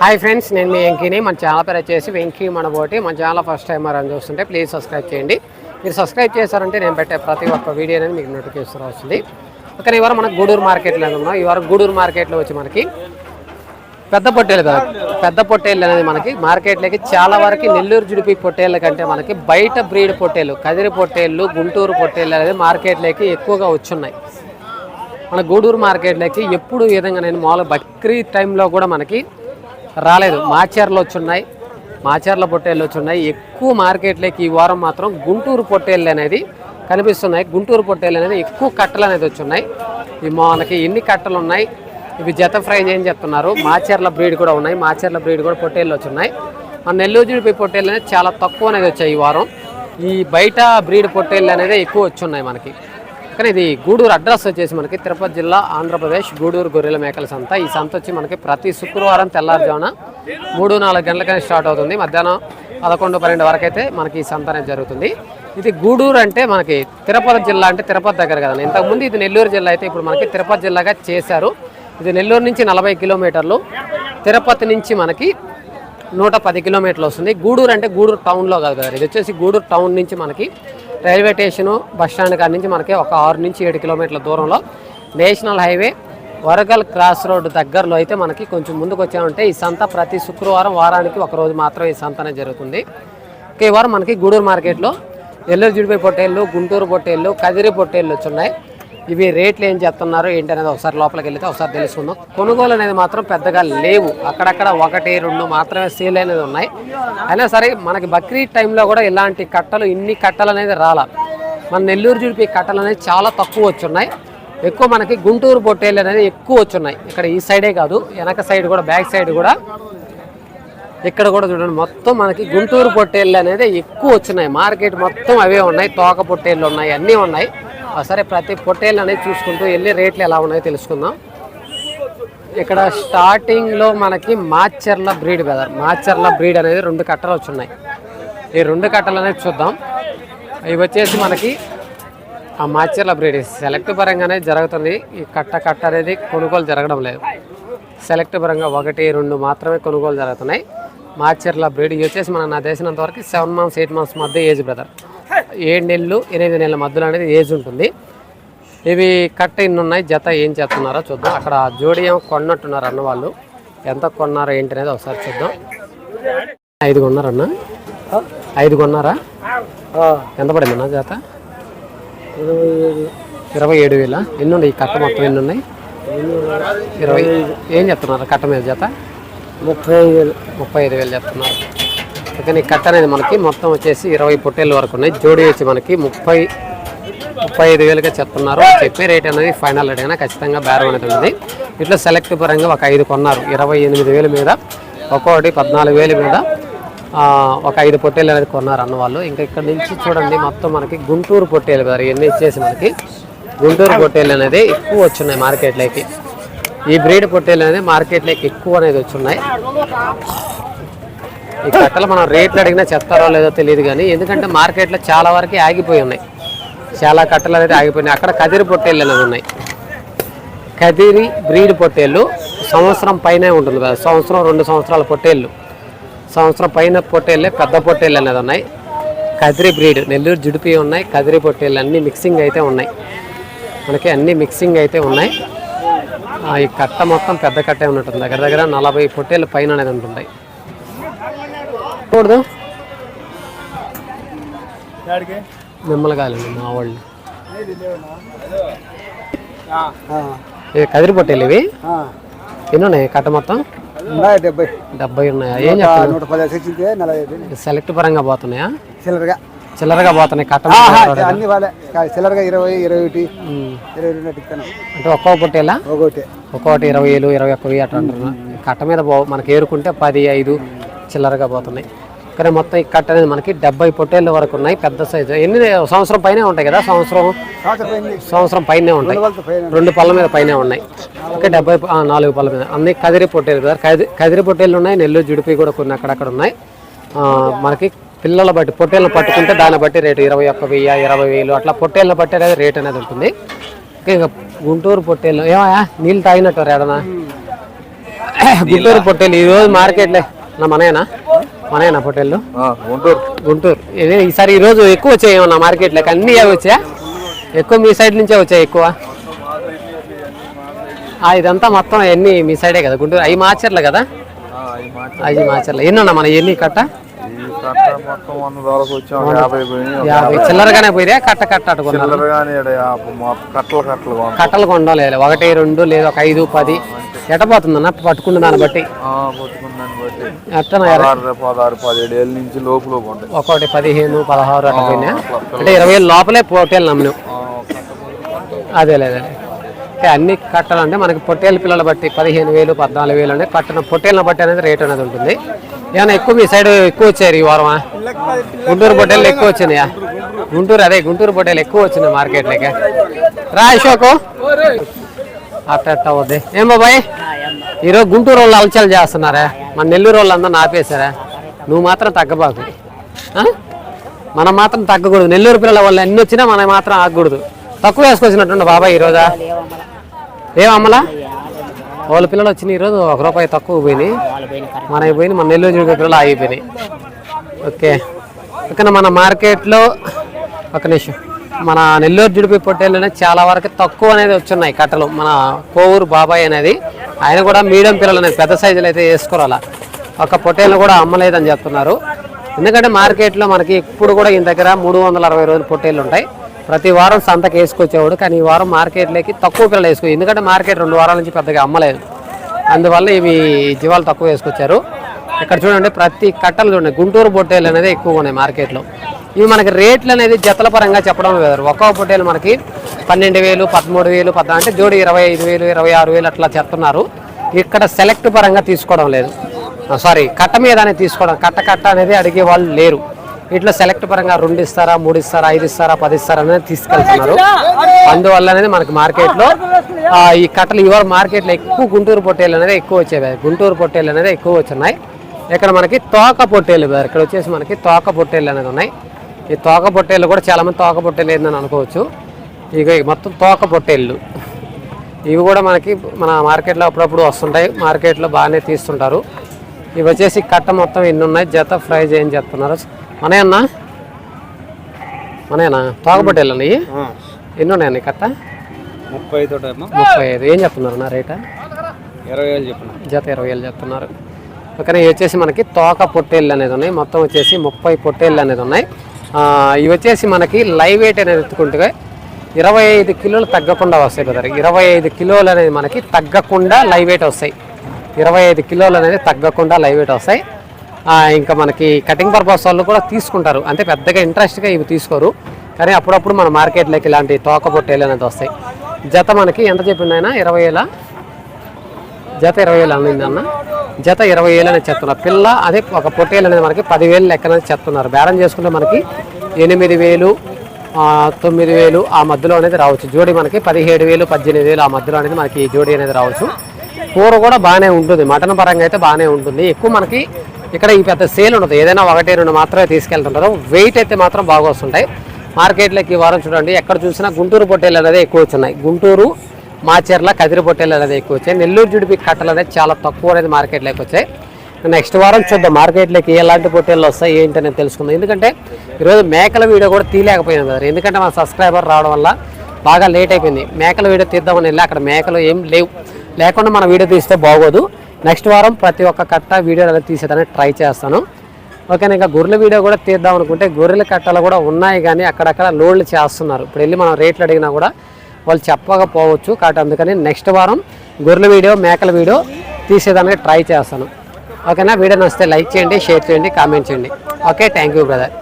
Hi friends నేను మీ వెంకీని. మన channel పేరు వచ్చేసి వెంకీ మనబోటి. మన ఛానల్ ఫస్ట్ టైం అని చూస్తుంటే ప్లీజ్ సబ్స్క్రైబ్ చేయండి. మీరు సబ్స్క్రైబ్ చేశారంటే నేను పెట్టే ప్రతి ఒక్క వీడియో అనేది మీకు నోటిఫికేషన్ వస్తుంది ఓకే ఇవాళ వారం మనకు గూడూరు మార్కెట్లో ఉన్నాం? ఈ వారం గూడూరు మార్కెట్లో వచ్చి మనకి పెద్ద పొట్టేలు కదా. పెద్ద పొట్టేళ్ళు అనేది మనకి మార్కెట్లోకి చాలా వరకు నెల్లూరు జుడిపి పొట్టేళ్ళ కంటే మనకి బయట బ్రీడ్ పొట్టేలు కదిరి పొట్టేళ్ళు గుంటూరు పొట్టేళ్ళు అనేది మార్కెట్లోకి ఎక్కువగా వచ్చున్నాయి. మన గూడూరు మార్కెట్లోకి ఎప్పుడు ఈ విధంగా నేను మామూలుగా బక్రీద్ టైంలో కూడా మనకి రాలేదు. మాచర్లు వచ్చున్నాయి. మాచర్ల పొట్టేళ్ళు వచ్చున్నాయి. ఎక్కువ మార్కెట్లోకి ఈ వారం మాత్రం గుంటూరు పొట్టేళ్ళు అనేది కనిపిస్తున్నాయి. గుంటూరు పొట్టేళ్ళు అనేది ఎక్కువ కట్టలు అనేది వచ్చున్నాయి. ఈ మనకి ఎన్ని కట్టలు ఉన్నాయి? ఇవి జత ఫ్రై చేయని చెప్తున్నారు? మాచర్ల బ్రీడ్ కూడా ఉన్నాయి. మాచర్ల బ్రీడ్ కూడా పొట్టేళ్ళు వచ్చున్నాయి. మన నెల్లూరు జుడిపి పొట్టేళ్ళు అనేది చాలా తక్కువ అనేది వచ్చాయి ఈ వారం. ఈ బయట బ్రీడ్ పొట్టేళ్ళు అనేది ఎక్కువ వచ్చున్నాయి మనకి. కానీ ఇది గూడూరు అడ్రస్ వచ్చేసి మనకి తిరుపతి జిల్లా ఆంధ్రప్రదేశ్ గూడూరు గొర్రెల మేకల సంత. ఈ సంత వచ్చి మనకి ప్రతి శుక్రవారం తెల్లారుజామున మూడు నాలుగు గంటలకనే స్టార్ట్ అవుతుంది. మధ్యాహ్నం పదకొండు పన్నెండు వరకు అయితే మనకి ఈ సంత అనేది జరుగుతుంది. ఇది గూడూరు అంటే మనకి తిరుపతి జిల్లా అంటే తిరుపతి దగ్గర కదండి. ఇంతకుముందు ఇది నెల్లూరు జిల్లా అయితే ఇప్పుడు మనకి తిరుపతి జిల్లాగా చేశారు. ఇది నెల్లూరు నుంచి నలభై కిలోమీటర్లు తిరుపతి నుంచి మనకి నూట పది కిలోమీటర్లు వస్తుంది. గూడూరు అంటే గూడూరు టౌన్లో కాదు కదా. ఇది వచ్చేసి గూడూరు టౌన్ నుంచి మనకి రైల్వే స్టేషను బస్ స్టాండ్ కాడ నుంచి మనకి ఒక ఆరు నుంచి ఏడు కిలోమీటర్ల దూరంలో national highway Vargal cross road దగ్గరలో అయితే మనకి కొంచెం ముందుకు వచ్చామంటే ఈ సంత ప్రతి శుక్రవారం వారానికి ఒక రోజు మాత్రం ఈ సంతనే జరుగుతుంది. ఈ వారం మనకి గూడూరు మార్కెట్లో ఎల్లూరు జుడిపై పొట్టేళ్ళు గుంటూరు పొట్టేళ్ళు కదిరి పొట్టేళ్ళు వచ్చున్నాయి ఇవి రేట్లు ఏం చెప్తున్నారు ఏంటి అనేది ఒకసారి లోపలికి వెళ్తే ఒకసారి తెలుసుకుందాం. కొనుగోలు అనేది మాత్రం పెద్దగా లేవు. అక్కడక్కడ ఒకటి రెండు మాత్రమే సేల్ అనేది ఉన్నాయి. అయినా సరే మనకి బక్రీద్ టైంలో కూడా ఇలాంటి కట్టలు ఇన్ని కట్టలు అనేది రాలా. మన నెల్లూరు జుడిపి కట్టలు అనేది చాలా తక్కువ వచ్చున్నాయి. ఎక్కువ మనకి గుంటూరు పొట్టేళ్ళు అనేది ఎక్కువ వచ్చున్నాయి. ఇక్కడ ఈ సైడే కాదు వెనక సైడ్ కూడా బ్యాక్ సైడ్ కూడా. ఇక్కడ కూడా చూడండి మొత్తం మనకి గుంటూరు పొట్టేళ్ళు అనేది ఎక్కువ వచ్చినాయి మార్కెట్ మొత్తం అవే ఉన్నాయి తోక పొట్టేళ్ళు ఉన్నాయి అన్నీ ఉన్నాయి. సరే ప్రతి పొట్టేళ్ళు అనేది చూసుకుంటూ వెళ్ళి రేట్లు ఎలా ఉన్నాయో తెలుసుకుందాం. ఇక్కడ స్టార్టింగ్లో మనకి Macherla breed brother Macherla breed అనేది రెండు కట్టలు వచ్చున్నాయి. ఈ రెండు కట్టలు అనేది చూద్దాం. ఇవి వచ్చేసి మనకి ఆ మాచర్ల బ్రీడ్. సెలెక్ట్ పరంగానే జరుగుతుంది. ఈ కట్ట కట్ట అనేది కొనుగోలు జరగడం లేదు. సెలెక్ట్ పరంగా ఒకటి రెండు మాత్రమే కొనుగోలు జరుగుతున్నాయి. మాచర్ల బ్రీడ్. ఇవి వచ్చేసి మన నా తెలిసినంత వరకు సెవెన్ మంత్స్ ఎయిట్ మంత్స్ మధ్య ఏజ్ బ్రదర్. ఏడు నెలలు ఎనిమిది నెలల మధ్యలో అనేది ఏజ్ ఉంటుంది. ఇవి కట్ట ఇన్ని ఉన్నాయి జత ఏం చేస్తున్నారో చూద్దాం. అక్కడ జోడి ఏమో కొన్నట్టున్నారు అన్న వాళ్ళు. ఎంత కొన్నారో ఏంటి అనేది ఒకసారి చూద్దాం. ఐదు కొన్నారన్న ఐదు కొన్నారా ఎంత పడింది అన్న జత? ఇరవై ఏడు వేల? ఎన్ని ఉన్నాయి? ఈ కట్ట మొత్తం ఎన్ని ఉన్నాయి? ఇరవై. ఏం చెప్తున్నారు కట్ట మీద జత? ముప్పై ఐదు వేలు. ముప్పై ఐదు వేలు చెప్తున్నారు కానీ కట్ కట్ట అనేది మనకి మొత్తం వచ్చేసి ఇరవై పొట్టేళ్ళ వరకు ఉన్నాయి. జోడి వచ్చి మనకి ముప్పై ముప్పై ఐదు వేలుగా చెప్తున్నారు. చెప్పే రేట్ అనేది ఫైనల్ రేట్ అయినా ఖచ్చితంగా బేరం అనేది ఉంది. ఇట్లా సెలెక్ట్ పరంగా ఒక ఐదు కొన్నారు. ఇరవై ఎనిమిది వేల మీద ఒక్కొక్కటి పద్నాలుగు వేల మీద ఒక ఐదు పొట్టేలు అనేది కొన్నారు అన్న వాళ్ళు. ఇంకా ఇక్కడ నుంచి చూడండి మొత్తం మనకి గుంటూరు పొట్టేలు కదా ఇవన్నీ ఇచ్చేసి మనకి గుంటూరు పొట్టేలు అనేది ఎక్కువ వచ్చున్నాయి మార్కెట్లోకి. ఈ బ్రీడ్ పొట్టేలు అనేది మార్కెట్లోకి ఎక్కువ అనేది వచ్చున్నాయి ఈ కట్టలు మనం రేట్లు అడిగినా చెప్తారో లేదో తెలియదు కానీ ఎందుకంటే మార్కెట్లో చాలా వరకు ఆగిపోయి ఉన్నాయి. చాలా కట్టలు అనేది ఆగిపోయినాయి. అక్కడ కదిరి పొట్టేళ్ళు అనేది ఉన్నాయి. కదిరి బ్రీడ్ పొట్టేళ్ళు సంవత్సరం పైనే ఉంటుంది కదా. సంవత్సరం రెండు సంవత్సరాల పొట్టేళ్ళు. సంవత్సరం పైన పొట్టేళ్ళే పెద్ద పొట్టేళ్ళు అనేది ఉన్నాయి. కదిరి బ్రీడ్ నెల్లూరు జుడిపి ఉన్నాయి. కదిరి పొట్టేళ్ళు అన్నీ మిక్సింగ్ అయితే ఉన్నాయి. మనకి అన్ని మిక్సింగ్ అయితే ఉన్నాయి. ఈ కట్ట మొత్తం పెద్ద కట్టే ఉన్నట్టుంది. దగ్గర దగ్గర నలభై పొట్టేళ్ళు పైన అనేది ఉంటుంటాయి. కూడదు మిమ్మల్గాలండి మా వాళ్ళు. ఇవి కదిరి పొట్టేళ్ళు ఇవి? ఎన్ని ఉన్నాయి కట్ట మొత్తం? డెబ్బై. డెబ్బై ఉన్నాయా? ఏం ఐదు. సెలెక్ట్ పరంగా పోతున్నాయా? చిల్లరగా. చిల్లరగా పోతున్నాయి కట్ట అన్ని వాళ్ళే. చిల్లరగా ఇరవై ఇరవై ఒకటి. ఇరవై రెండు అంటే ఒక్కో పొట్టేలా? ఒకటి ఒక్కొక్కటి ఇరవై వేలు ఇరవై ఒక్క వెయ్యి అట్లా అంటున్నా కట్ట మీద మనకి ఏరుకుంటే పది ఐదు చిల్లరగా పోతున్నాయి. కానీ మొత్తం ఈ కట్ట అనేది మనకి డెబ్బై పొట్టేళ్ళ వరకు ఉన్నాయి. పెద్ద సైజు. ఎన్ని సంవత్సరం పైనే ఉంటాయి కదా? సంవత్సరం? సంవత్సరం పైనే ఉంటాయి. రెండు పళ్ళ మీద పైనే ఉన్నాయి. ఓకే డెబ్బై నాలుగు పళ్ళ మీద. అన్ని కదిరి పొట్టేలు కదా? కది కదిరి పొట్టేలు ఉన్నాయి. నెల్లూరు జుడిపి కూడా కొన్ని అక్కడక్కడ ఉన్నాయి. మనకి పిల్లల బట్టి పొట్టేళ్ళని పట్టుకుంటే దాన్ని బట్టి రేటు ఇరవై ఒక్క వెయ్యి ఇరవై వేలు అట్లా పొట్టేళ్ళని బట్టి అనేది రేట్ అనేది ఉంటుంది. ఓకే, ఇక గుంటూరు పొట్టేళ్ళు. ఏమయ్యా? నీళ్ళు తాగినట్టు రేడనా గుంటూరు పొట్టేలు ఈ రోజు మార్కెట్లో. నా మనయేనా? మనయేనా పొట్టేళ్ళు? గుంటూరు. గుంటూరు. ఈసారి ఈ రోజు ఎక్కువ వచ్చాయి ఏమన్నా మార్కెట్లోకి అన్ని అవి వచ్చాయా? ఎక్కువ మీ సైడ్ నుంచే వచ్చాయి ఎక్కువ? ఇదంతా మొత్తం ఎన్ని మీ సైడే కదా గుంటూరు. అవి మార్చర్లు కదా? అవి మార్చర్లు. ఎన్ని ఉన్నా మన ఎన్ని కట్ట? వచ్చాం. యాభై చిల్లరగానే పోయితే కట్ట కట్ట కట్టలు కట్టలు కొన్నాం. కట్టలు కొండం లేదు. ఒకటి రెండు లేదు ఒక ఐదు పది. ఎట్టపోతుందన్న పట్టుకున్న దాన్ని బట్టి. పదహారు పదిహేడు ఏళ్ళ నుంచి ఉంటాయి ఒకటి పదిహేను పదహారు అట్లా పోయినా? అంటే ఇరవై వేలు లోపలే పొట్టేలు నమ్మినాం. అదే లేదే అంటే అన్ని కట్టాలంటే మనకి పొట్టేలు పిల్లల బట్టి పదిహేను వేలు పద్నాలుగు వేలు అంటే కట్టిన పొట్టేళ్ళని బట్టి అనేది రేట్ అనేది ఉంటుంది. ఏమైనా ఎక్కువ మీ సైడ్ ఎక్కువ వచ్చారు ఈ వారమా? గుంటూరు పొట్టేలు ఎక్కువ వచ్చినాయా? గుంటూరు అదే గుంటూరు పొట్టేలు ఎక్కువ వచ్చినాయి మార్కెట్లోకి. రా అశోకు. అట్ట అట్ట వద్దే ఏం బాబాయ్? ఈరోజు గుంటూరు వాళ్ళు అలచలు చేస్తున్నారా. మన నెల్లూరు వాళ్ళు అందరూ ఆపేశారా. నువ్వు మాత్రం తగ్గబాకు. మనం మాత్రం తగ్గకూడదు. నెల్లూరు పిల్లల వాళ్ళు అన్ని వచ్చినా మనం మాత్రం ఆగకూడదు. తక్కువ వేసుకొచ్చినట్టుండ బాబాయ్ ఈరోజా? ఏం వాళ్ళ పిల్లలు వచ్చిన ఈరోజు ఒక రూపాయి తక్కువ పోయినాయి. మన అయిపోయింది మన నెల్లూరు జిల్లా పిల్లలు ఆగిపోయినాయి. ఓకే. ఇక్కడ మన మార్కెట్లో ఒక నిమిషం. మన నెల్లూరు జుడిపి పొట్టేళ్ళనే చాలా వరకు తక్కువ అనేది వచ్చున్నాయి కట్టలు. మన కోవూరు బాబాయ్ అనేది ఆయన కూడా మీడియం పిల్లలు అనేది పెద్ద సైజులు అయితే వేసుకోరాలా. ఒక పొట్టేలు కూడా అమ్మలేదని చెప్తున్నారు. ఎందుకంటే మార్కెట్లో మనకి ఇప్పుడు కూడా ఈయన దగ్గర మూడు వందల అరవై రోజులు పొట్టేళ్ళు ఉంటాయి. ప్రతి వారం సంతకు వేసుకొచ్చేవాడు కానీ ఈ వారం మార్కెట్లోకి తక్కువ పిల్లలు వేసుకో ఎందుకంటే మార్కెట్ రెండు వారాల నుంచి పెద్దగా అమ్మలేదు. అందువల్ల ఇవి జీవాలు తక్కువ వేసుకొచ్చారు. ఇక్కడ చూడండి ప్రతి కట్టలు చూడండి గుంటూరు పొట్టేలు అనేది ఎక్కువగా ఉన్నాయి మార్కెట్లో. ఇవి మనకి రేట్లు అనేది జతల పరంగా చెప్పడం లేదు. ఒక్కో పొట్టేలు మనకి పన్నెండు వేలు పదమూడు వేలు పద్నాలుగు అంటే జోడి ఇరవై ఐదు వేలు ఇరవై ఆరు వేలు అట్లా చెప్తున్నారు ఇక్కడ సెలెక్ట్ పరంగా తీసుకోవడం లేదు. సారీ కట్ట మీద అనేది తీసుకోవడం కట్ట కట్ట అనేది అడిగే వాళ్ళు లేరు. ఇట్లా సెలెక్ట్ పరంగా రెండు ఇస్తారా మూడు ఇస్తారా ఐదు ఇస్తారా పది ఇస్తారా అనేది తీసుకెళ్తున్నారు. అందువల్ల అనేది మనకి మార్కెట్లో ఈ కట్టలు ఇవాళ మార్కెట్లో ఎక్కువ గుంటూరు పొట్టేలు అనేది ఎక్కువ వచ్చేవి గుంటూరు పొట్టేలు అనేది ఎక్కువ వచ్చున్నాయి. ఇక్కడ మనకి తోక పొట్టేలు ఇక్కడ వచ్చేసి మనకి తోక పొట్టేలు అనేది ఉన్నాయి. ఈ తోక పొట్టేలు కూడా చాలా మంది తోక పొట్టేలు ఏందని అనుకోవచ్చు. ఇక మొత్తం తోక పొట్టేళ్ళు. ఇవి కూడా మనకి మన మార్కెట్లో అప్పుడప్పుడు వస్తుంటాయి. మార్కెట్లో బాగానే తీస్తుంటారు. ఇవి వచ్చేసి కట్ట మొత్తం ఎన్ని ఉన్నాయి? జత ఫ్రై చేయని చెప్తున్నారు. మనే అన్నా మనేనా తోకపొట్టేళ్ళు అన్నయ్యి? ఎన్ని ఉన్నాయన్న కట్ట? ముప్పై తోట ముప్పై ఐదు. ఏం చెప్తున్నారు నా రేటా? ఇరవై వేలు చెప్పిన. జత ఇరవై వేలు చెప్తున్నారు. ఓకే ఇవి వచ్చేసి మనకి తోక పొట్టేళ్ళు అనేది ఉన్నాయి. మొత్తం వచ్చేసి ముప్పై పొట్టేళ్ళు అనేది ఉన్నాయి. ఇవి వచ్చేసి మనకి లైవ్ వెయిట్ అనేది ఎత్తుకుంటే ఇరవై ఐదు కిలోలు తగ్గకుండా వస్తాయి బ్రదర్. ఇరవై ఐదు కిలోలు అనేది మనకి తగ్గకుండా లైవ్ వెయిట్ వస్తాయి. ఇరవై ఐదు కిలోలు అనేది తగ్గకుండా లైవ్ వెయిట్ వస్తాయి. ఇంకా మనకి కటింగ్ పర్పస్ వాళ్ళు కూడా తీసుకుంటారు. అంటే పెద్దగా ఇంట్రెస్ట్గా ఇవి తీసుకోరు. కానీ అప్పుడప్పుడు మన మార్కెట్లోకి ఇలాంటి తోక పొట్టేలు అనేది వస్తాయి. జత మనకి ఎంత చెప్పిందైనా ఇరవై వేల? జత ఇరవై వేలు అనింది అన్న. జత ఇరవై వేలు అనేది చెప్తున్నారు పిల్ల అదే ఒక పొట్టేలు అనేది మనకి పదివేలు లెక్కన చెప్తున్నారు బేరం చేసుకుంటే మనకి ఎనిమిది వేలు తొమ్మిది వేలు ఆ మధ్యలో అనేది రావచ్చు. జోడి మనకి పదిహేడు వేలు పద్దెనిమిది వేలు ఆ మధ్యలో అనేది మనకి ఈ జోడి అనేది రావచ్చు. కూర కూడా బాగానే ఉంటుంది. మటన్ పరంగా అయితే బాగానే ఉంటుంది. ఎక్కువ మనకి ఇక్కడ ఈ పెద్ద సేల్ ఉండదు. ఏదైనా ఒకటి రెండు మాత్రమే తీసుకెళ్తుంటారు. వెయిట్ అయితే మాత్రం బాగా వస్తుంటాయి. మార్కెట్లోకి ఈ వారం చూడండి. ఎక్కడ చూసినా గుంటూరు పొట్టేలు అనేది ఎక్కువ వచ్చినాయి. గుంటూరు మాచర్ల కదిరి పొట్టేలు అనేది ఎక్కువ వచ్చాయి. నెల్లూరు జుడిపి కట్టలు అనేది చాలా తక్కువ అనేది మార్కెట్లోకి వచ్చాయి. నెక్స్ట్ వారం చూద్దాం మార్కెట్లోకి ఎలాంటి పొట్టేళ్ళు వస్తాయి ఏంటి అనేది తెలుసుకుందాం. ఎందుకంటే ఈరోజు మేకల వీడియో కూడా తీయలేకపోయింది కదా. ఎందుకంటే మా సబ్స్క్రైబర్ రావడం వల్ల బాగా లేట్ అయిపోయింది. మేకల వీడియో తీద్దామని వెళ్ళి అక్కడ మేకలు ఏం లేవు. లేకుండా మన వీడియో తీస్తే బాగోదు. నెక్స్ట్ వారం ప్రతి ఒక్క కట్ట వీడియో అనేది తీసేదానికి ట్రై చేస్తాను. ఓకే ఇంకా గొర్రెల వీడియో కూడా తీద్దాం అనుకుంటే గొర్రెల కట్టలు కూడా ఉన్నాయి కానీ అక్కడక్కడ లోడ్లు చేస్తున్నారు. ఇప్పుడు వెళ్ళి మనం రేట్లు అడిగినా కూడా వాళ్ళు చెప్పకపోవచ్చు కాబట్టి అందుకని నెక్స్ట్ వారం గొర్రెల వీడియో మేకల వీడియో తీసేదానికి ట్రై చేస్తాను. ఓకేనా? వీడియో నచ్చితే లైక్ చేయండి షేర్ చేయండి కామెంట్ చేయండి. Okay thank you brother